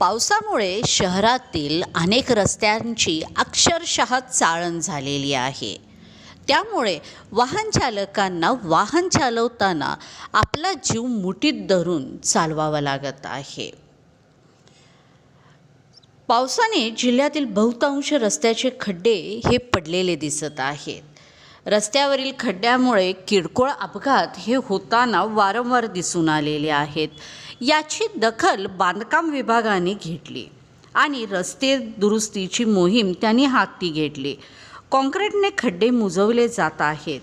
पावसामुळे शहरातील अनेक रस्त्यांची अक्षरशः चाळण झालेली आहे. त्यामुळे वाहन चालकांना वाहन चालवताना आपला जीव मुठीत धरून चालवावा लागत आहे. पावसाने जिल्ह्यातील बहुतांश रस्त्याचे खड्डे हे पडलेले दिसत आहेत. रस्त्यावरील खड्ड्यामुळे किरकोळ अपघात हे होताना वारंवार दिसून आलेले आहेत. याची दखल बांधकाम विभागाने घेतली आणि रस्ते दुरुस्तीची मोहीम त्यांनी हाती घेतली. कॉन्क्रीटने खड्डे मुजवले जात आहेत.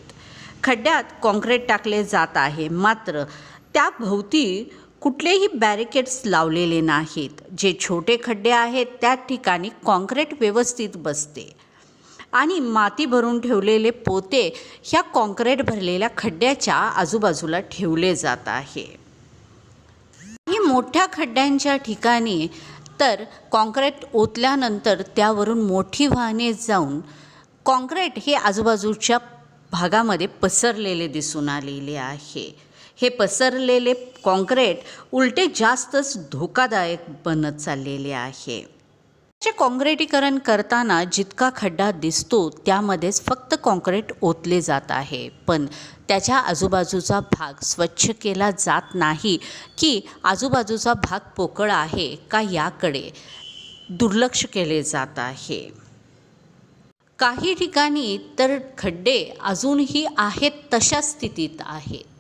खड्ड्यात कॉन्क्रीट टाकले जात आहे. मात्र त्या भोवती कुठलेही बॅरिकेड्स लावलेले नाहीत. जे छोटे खड्डे आहेत त्या ठिकाणी कॉन्क्रीट व्यवस्थित बसते. आणि माती भरून ठेवलेले पोते ह्या कॉन्क्रीट भरलेल्या खड्ड्याच्या आजूबाजूला ठेवले जात आहे. ही मोठ्या खड्ड्यांच्या ठिकाणी तर कॉन्क्रीट ओतल्यानंतर त्यावरून मोठी वाहने जाऊन कॉन्क्रीट हे आजूबाजूच्या भागामध्ये पसरलेले दिसून आलेले आहे. हे पसरलेले कॉन्क्रीट उलटे जास्तच धोकादायक बनत चाललेले आहे. चे काँक्रिटीकरण करताना जितका खड्डा दिसतो त्यामध्येच फक्त काँक्रीट ओतले जात आहे. पण त्याच्या आजूबाजूचा भाग स्वच्छ केला जात नाही की आजूबाजूचा भाग पोकळ आहे का याकडे दुर्लक्ष केले जात आहे. काही ठिकाणी तर खड्डे अजूनही आहेत तशा स्थितीत आहेत.